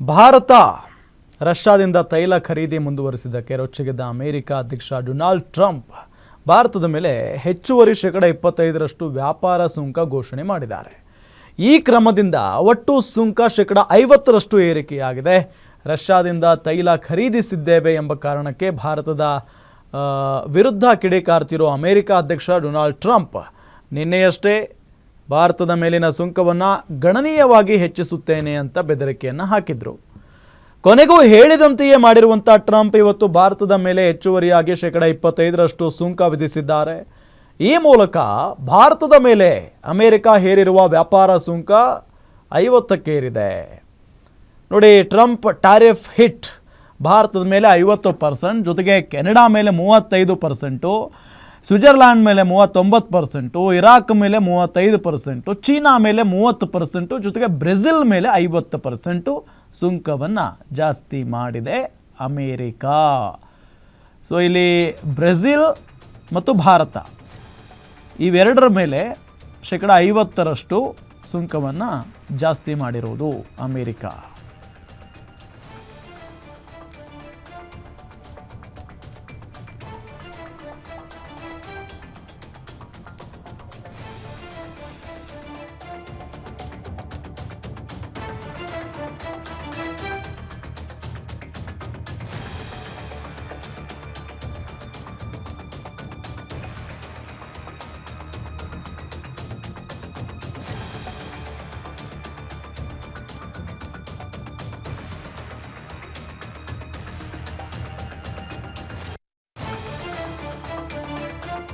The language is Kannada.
ಭಾರತ ರಷ್ಯಾದಿಂದ ತೈಲ ಖರೀದಿ ಮುಂದುವರಿಸಿದ್ದಕ್ಕೆ ರೊಚ್ಚಿಗೆದ್ದ ಅಮೆರಿಕ ಅಧ್ಯಕ್ಷ ಡೊನಾಲ್ಡ್ ಟ್ರಂಪ್ ಭಾರತದ ಮೇಲೆ ಹೆಚ್ಚುವರಿ ಶೇಕಡ ಇಪ್ಪತ್ತೈದರಷ್ಟು ವ್ಯಾಪಾರ ಸುಂಕ ಘೋಷಣೆ ಮಾಡಿದ್ದಾರೆ. ಈ ಕ್ರಮದಿಂದ ಒಟ್ಟು ಸುಂಕ ಶೇಕಡ ಐವತ್ತರಷ್ಟು ಏರಿಕೆಯಾಗಿದೆ. ರಷ್ಯಾದಿಂದ ತೈಲ ಖರೀದಿಸಿದ್ದೇವೆ ಎಂಬ ಕಾರಣಕ್ಕೆ ಭಾರತದ ವಿರುದ್ಧ ಕಿಡಿಕಾರ್ತಿರೋ ಅಮೆರಿಕ ಅಧ್ಯಕ್ಷ ಡೊನಾಲ್ಡ್ ಟ್ರಂಪ್ ನಿನ್ನೆಯಷ್ಟೇ ಭಾರತದ ಮೇಲಿನ ಸುಂಕವನ್ನು ಗಣನೀಯವಾಗಿ ಹೆಚ್ಚಿಸುತ್ತೇನೆ ಅಂತ ಬೆದರಿಕೆಯನ್ನು ಹಾಕಿದ್ರು. ಕೊನೆಗೂ ಹೇಳಿದಂತೆಯೇ ಮಾಡಿರುವಂಥ ಟ್ರಂಪ್ ಇವತ್ತು ಭಾರತದ ಮೇಲೆ ಹೆಚ್ಚುವರಿಯಾಗಿ ಶೇಕಡ ಇಪ್ಪತ್ತೈದರಷ್ಟು ಸುಂಕ ವಿಧಿಸಿದ್ದಾರೆ. ಈ ಮೂಲಕ ಭಾರತದ ಮೇಲೆ ಅಮೆರಿಕ ಹೇರಿರುವ ವ್ಯಾಪಾರ ಸುಂಕ ಐವತ್ತಕ್ಕೇರಿದೆ. ನೋಡಿ, ಟ್ರಂಪ್ ಟ್ಯಾರಿಫ್ ಹಿಟ್ ಭಾರತದ ಮೇಲೆ ಐವತ್ತು ಪರ್ಸೆಂಟ್ ಜೊತೆಗೆ ಕೆನಡಾ ಮೇಲೆ ಮೂವತ್ತೈದು ಪರ್ಸೆಂಟು ಸ್ವಿಟ್ಜರ್ಲ್ಯಾಂಡ್ ಮೇಲೆ ಮೂವತ್ತೊಂಬತ್ತು ಪರ್ಸೆಂಟು, ಇರಾಕ್ ಮೇಲೆ ಮೂವತ್ತೈದು ಪರ್ಸೆಂಟು, ಚೀನಾ ಮೇಲೆ ಮೂವತ್ತು ಪರ್ಸೆಂಟು, ಜೊತೆಗೆ ಬ್ರೆಜಿಲ್ ಮೇಲೆ ಐವತ್ತು ಪರ್ಸೆಂಟು ಸುಂಕವನ್ನು ಜಾಸ್ತಿ ಮಾಡಿದೆ ಅಮೇರಿಕಾ. ಸೊ ಇಲ್ಲಿ ಬ್ರೆಜಿಲ್ ಮತ್ತು ಭಾರತ ಇವೆರಡರ ಮೇಲೆ ಶೇಕಡ ಐವತ್ತರಷ್ಟು ಸುಂಕವನ್ನು ಜಾಸ್ತಿ ಮಾಡಿರುವುದು ಅಮೇರಿಕಾ.